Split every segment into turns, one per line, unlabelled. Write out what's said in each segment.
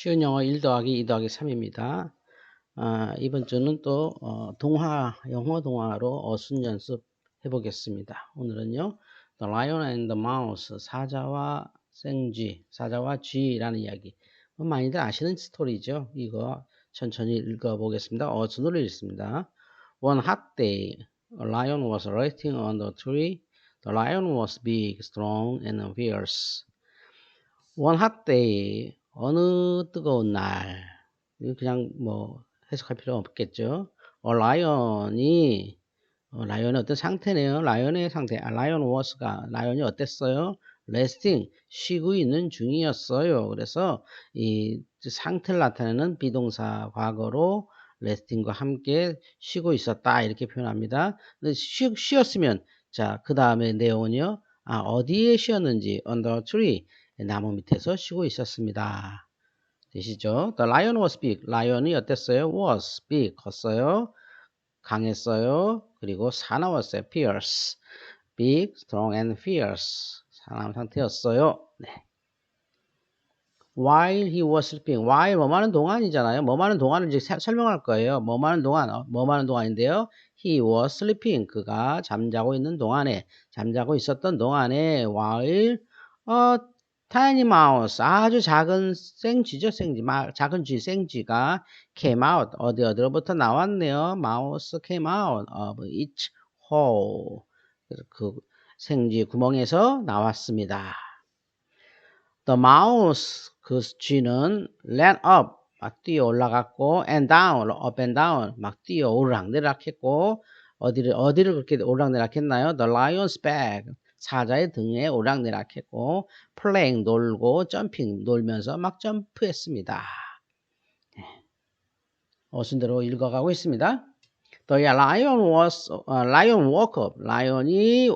쉬운 영어 1 더하기 2 더하기 3입니다. 아, 이번 주는 또 어, 동화, 영어 동화로 어순 연습 해보겠습니다. 오늘은요, The Lion and the Mouse, 사자와 생쥐, 사자와 쥐라는 이야기. 뭐 많이들 아시는 스토리죠. 이거 천천히 읽어보겠습니다. 어순으로 읽습니다. One hot day, a lion was resting on the tree. The lion was big, strong, and fierce. One hot day, 어느 뜨거운 날 그냥 뭐 해석할 필요 없겠죠. 어, 라이언이 어, 라이언의 어떤 상태네요. 라이언의 상태. 아, 라이언 워스가 라이언이 어땠어요? 레스팅 쉬고 있는 중이었어요. 그래서 이 상태를 나타내는 비동사 과거로 레스팅과 함께 쉬고 있었다 이렇게 표현합니다. 쉬, 쉬었으면 자 그 다음에 내용은요. 아 어디에 쉬었는지 under tree 나무 밑에서 쉬고 있었습니다. 되시죠? The lion was big. 라이언이 어땠어요? was big. 컸어요. 강했어요. 그리고 사나웠어요. fierce. big, strong and fierce. 사나운 상태였어요. 네. While he was sleeping. while 뭐하는 동안이잖아요. 뭐하는 동안을 이제 설명할 거예요. 뭐하는 동안, 어, 뭐하는 동안인데요. He was sleeping. 그가 잠자고 있는 동안에, 잠자고 있었던 동안에 while 어, 타이니 마우스 아주 작은 생쥐죠 생쥐. 마, 작은 쥐 생쥐가 came out. 어디 어디로부터 나왔네요? 마우스 came out of each hole. 그 생쥐 구멍에서 나왔습니다. The mouse 그 쥐는 ran up. 막 뛰어 올라갔고 and down up and down. 막 뛰어 오르락내락 했고 어디를 어디를 그렇게 오르락내락 했나요? The lion's back 사자의 등에 오락내락했고 플레잉 놀고 점핑 놀면서 막 점프했습니다. 네. 어순대로 읽어가고 있습니다. The lion was uh, lion woke up. 라이언이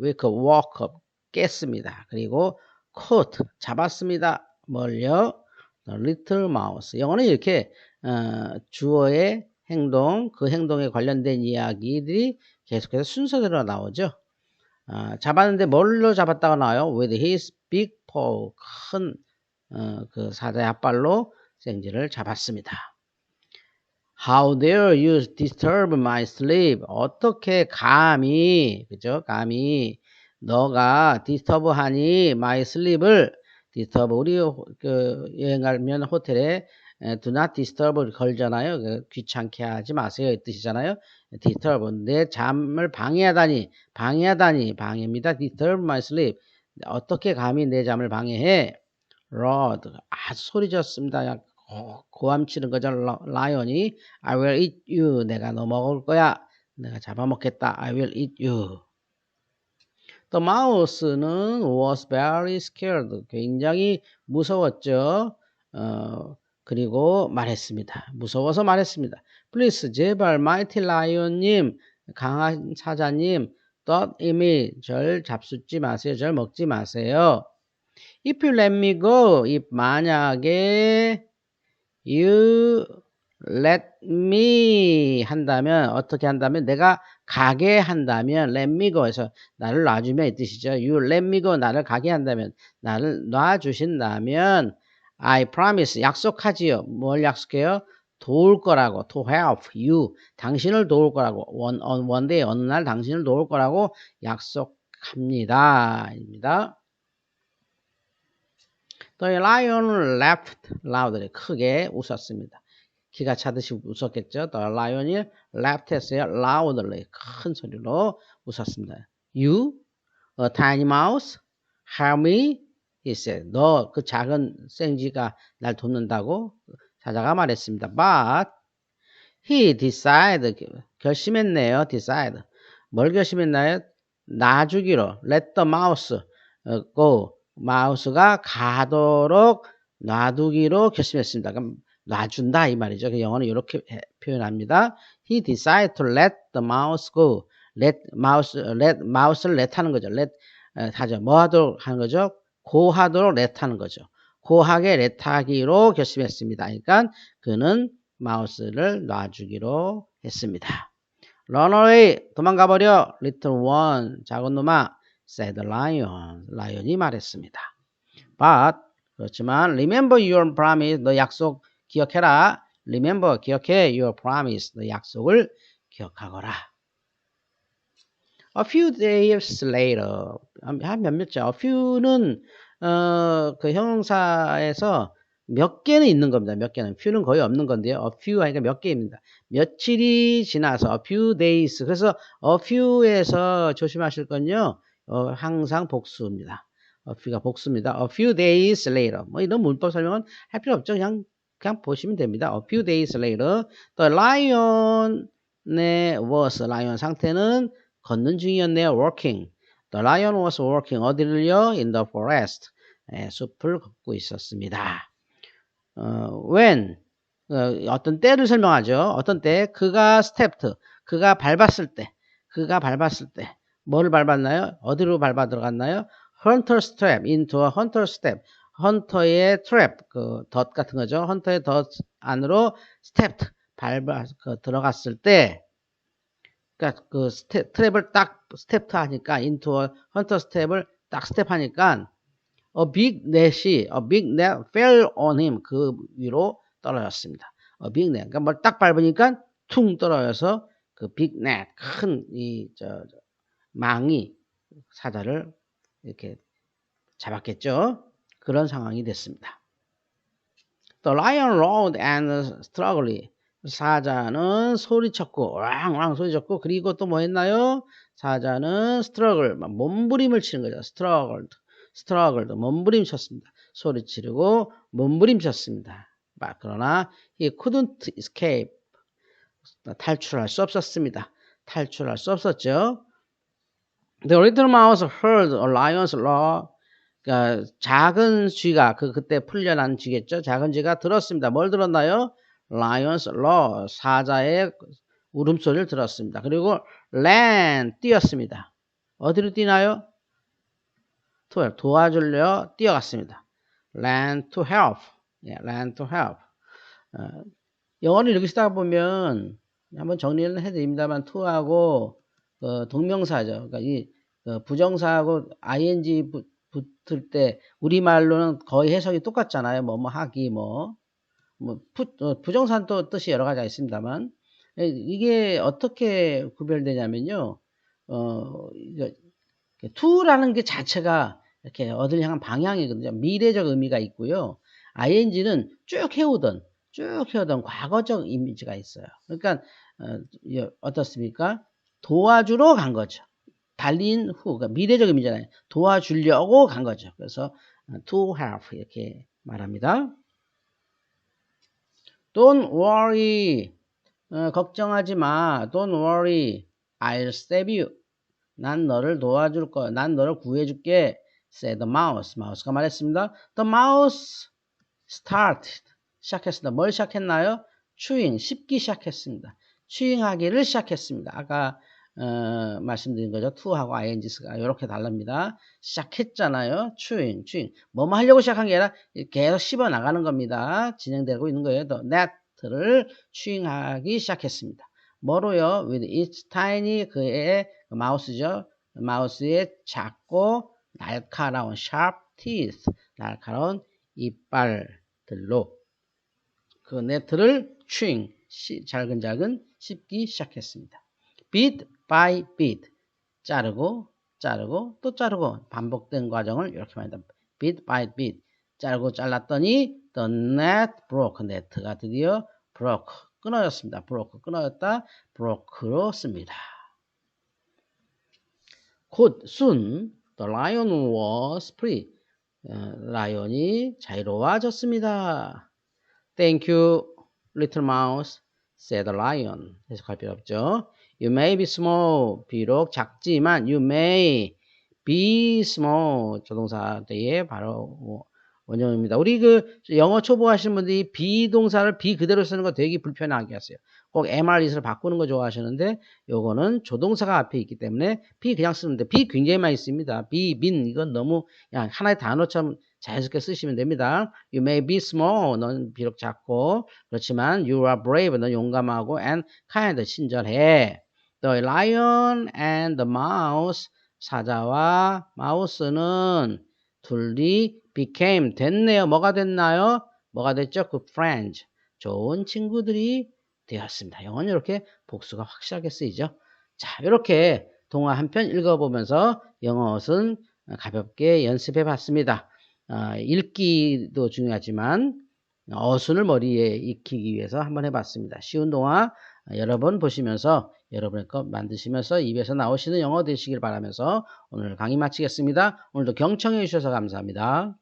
wake up, woke up 깼습니다. 그리고 caught 잡았습니다. 뭘요? The little mouse. 영어는 이렇게 어, 주어의 행동, 그 행동에 관련된 이야기들이 계속해서 순서대로 나오죠. 아, 잡았는데 뭘로 잡았다가 나와요? With his big paw. 큰, 어, 그 사자의 앞발로 생쥐를 잡았습니다. How dare you disturb my sleep? 어떻게 감히, 그죠? 감히 너가 disturb 하니 my sleep을 disturb 우리 그 여행 가면 호텔에 do not disturb 걸잖아요. 그 귀찮게 하지 마세요. 이 뜻이잖아요. disturb 내 잠을 방해하다니 방해하다니 방해입니다. disturb my sleep 어떻게 감히 내 잠을 방해해? Lord 아주 소리 졌습니다. 고함 치는 거죠. 라이언이 I will eat you 내가 너 먹을 거야. 내가 잡아먹겠다. I will eat you. The mouse는 was very scared. 굉장히 무서웠죠. 어, 그리고 말했습니다. 무서워서 말했습니다. Please, 제발, Mighty Lion님, 강한 사자님, thought 이미 절 잡숫지 마세요. 절 먹지 마세요. If you let me go, 만약에 you let me 한다면 어떻게 한다면 내가 가게 한다면 let me go에서 나를 놔주면 이 뜻이죠. You let me go 나를 가게 한다면 나를 놔주신다면 I promise 약속하지요. 뭘 약속해요? 도울 거라고 to help you 당신을 도울 거라고 one, one day 어느 날 당신을 도울 거라고 약속합니다. 입니다. The lion laughed loudly 크게 웃었습니다. 기가 차듯이 웃었겠죠. The lion이 laughed 했어요. loudly 큰 소리로 웃었습니다. You, a tiny mouse, help me said. 너그 작은 생쥐가 날 돕는다고 사자가 말했습니다. But he decided 결심했네요. decide 뭘 결심했나요? 놔주기로 let the mouse go 마우스가 가도록 놔두기로 결심했습니다. 그럼 놔준다 이 말이죠. 그 영어는 이렇게 표현합니다. He decided to let the mouse go. let mouse let mouse를 let 하는 거죠. let 하죠. 뭐 하도록 하는 거죠? 고하도록 렛하는 거죠. 고하게 렛하기로 결심했습니다. 그러니까 그는 마우스를 놔주기로 했습니다. Run away, 도망가 버려. Little one, 작은 놈아, said lion. 라이언이 말했습니다. But 그렇지만 remember your promise 너 약속 기억해라. remember 기억해 your promise 너 약속을 기억하거라. A few days later 한 몇몇 자. A few는 어, 그 형용사에서 몇 개는 있는 겁니다. 몇 개는. few는 거의 없는 건데요. a few 하니까 몇 개입니다. 며칠이 지나서 a few days. 그래서 a few에서 조심하실 건요. 어, 항상 복수입니다. a few가 복수입니다. a few days later. 뭐 이런 문법 설명은 할 필요 없죠. 그냥 그냥 보시면 됩니다. A few days later, the lion의 was lion 상태는 걷는 중이었네요. walking. The lion was walking 어디를요? In the forest. 예, 숲을 걷고 있었습니다. 어, when 어, 떤 때를 설명하죠. 어떤 때 그가 stepped 그가 밟았을 때 그가 밟았을 때 뭐를 밟았나요? 어디로 밟아 들어갔나요? hunter step into a hunter step 헌터의 트랩, 그 덫 같은 거죠. 헌터의 덫 안으로 스텝 밟아 그 들어갔을 때, 그러니까 그 스텝, 트랩을 딱 스텝 하니까 인투 헌터 스텝을 딱 스텝 하니까 net이 a big net fell on him 그 위로 떨어졌습니다. big net 그러니까 뭘 딱 밟으니까 퉁 떨어져서 그 big net 큰이저 망이 사자를 이렇게 잡았겠죠. 그런 상황이 됐습니다. The lion roared and struggled. 사자는 소리쳤고 왕왕 소리쳤고 그리고 또 뭐 했나요? 사자는 struggle 몸부림을 치는 거죠. struggled, struggled 몸부림쳤습니다. 소리치르고 몸부림쳤습니다. 그러나 he couldn't escape 탈출할 수 없었습니다. 탈출할 수 없었죠. The little mouse heard a lion's roar 그러니까 작은 쥐가 그 그때 풀려난 쥐겠죠. 작은 쥐가 들었습니다. 뭘 들었나요? Lion's Roar 사자의 울음소리를 들었습니다. 그리고 ran 뛰었습니다. 어디로 뛰나요? to 도와주려 뛰어갔습니다. ran to help. 예, ran to help. 어, 영어를 이렇게 쓰다 보면 한번 정리를 해드립니다만 to하고 어, 동명사죠. 그러니까 이 어, 부정사하고 ing 붙을 때 우리말로는 거의 해석이 똑같잖아요. 뭐, 뭐, 하기, 뭐, 뭐, 부, 어, 부정산 또 뜻이 여러 가지가 있습니다만, 이게 어떻게 구별되냐면요, 어, 투라는 게 자체가 이렇게 어딜 향한 방향이거든요. 미래적 의미가 있고요. ing는 쭉 해오던, 쭉 해오던 과거적 이미지가 있어요. 그러니까, 어, 어떻습니까? 도와주러 간 거죠. 달린 후, 그러니까 미래적 의미잖아요. 도와주려고 간 거죠. 그래서 to help 이렇게 말합니다. Don't worry. 어, 걱정하지 마. Don't worry. I'll save you. 난 너를 도와줄 거야. 난 너를 구해줄게. said the mouse. 마우스가 말했습니다. The mouse started. 시작했습니다. 뭘 시작했나요? chewing. 씹기 시작했습니다. chewing하기를 시작했습니다. 아까 어, 말씀드린 거죠. to하고 ing가 이렇게 달랍니다. 시작했잖아요. chewing, chewing. 뭐뭐 하려고 시작한 게 아니라 계속 씹어 나가는 겁니다. 진행되고 있는 거예요. The net를 chewing하기 시작했습니다. 뭐로요? with its tiny 그의 마우스죠. 마우스의 작고 날카로운 sharp teeth, 날카로운 이빨들로 그 네트를 chewing, 잘근잘근 씹기 시작했습니다. bit by bit 자르고 자르고 또 자르고 반복된 과정을 이렇게 말합니다. bit by bit 자르고 잘랐더니 the net broke 네트가 드디어 broke 끊어졌습니다. broke 끊어졌다 broke로 씁니다. 곧 soon the lion was free 라이온이 자유로워졌습니다. Thank you, little mouse, said the lion. 해석할 필요 없죠. You may be small. 비록 작지만 you may be small. 조동사 때에 바로 원형입니다. 우리 그 영어 초보 하시는 분들이 비동사를 비 그대로 쓰는 거 되게 불편하게 하세요. 꼭 MRE를 바꾸는 거 좋아하시는데 요거는 조동사가 앞에 있기 때문에 비 그냥 쓰는데 비 굉장히 많이 씁니다. 비, 빈 이건 너무 그냥 하나의 단어처럼 자연스럽게 쓰시면 됩니다. You may be small. 넌 비록 작고 그렇지만 you are brave. 넌 용감하고 and kind. 친절해. The lion and the mouse 사자와 마우스는 둘이 became 됐네요. 뭐가 됐나요? 뭐가 됐죠? good friends. 좋은 친구들이 되었습니다. 영어는 이렇게 복수가 확실하게 쓰이죠. 자, 이렇게 동화 한 편 읽어보면서 영어는 가볍게 연습해 봤습니다. 아, 읽기도 중요하지만 어순을 머리에 익히기 위해서 한번 해봤습니다. 쉬운 동화 여러 번 보시면서 여러분의 것 만드시면서 입에서 나오시는 영어 되시길 바라면서 오늘 강의 마치겠습니다. 오늘도 경청해 주셔서 감사합니다.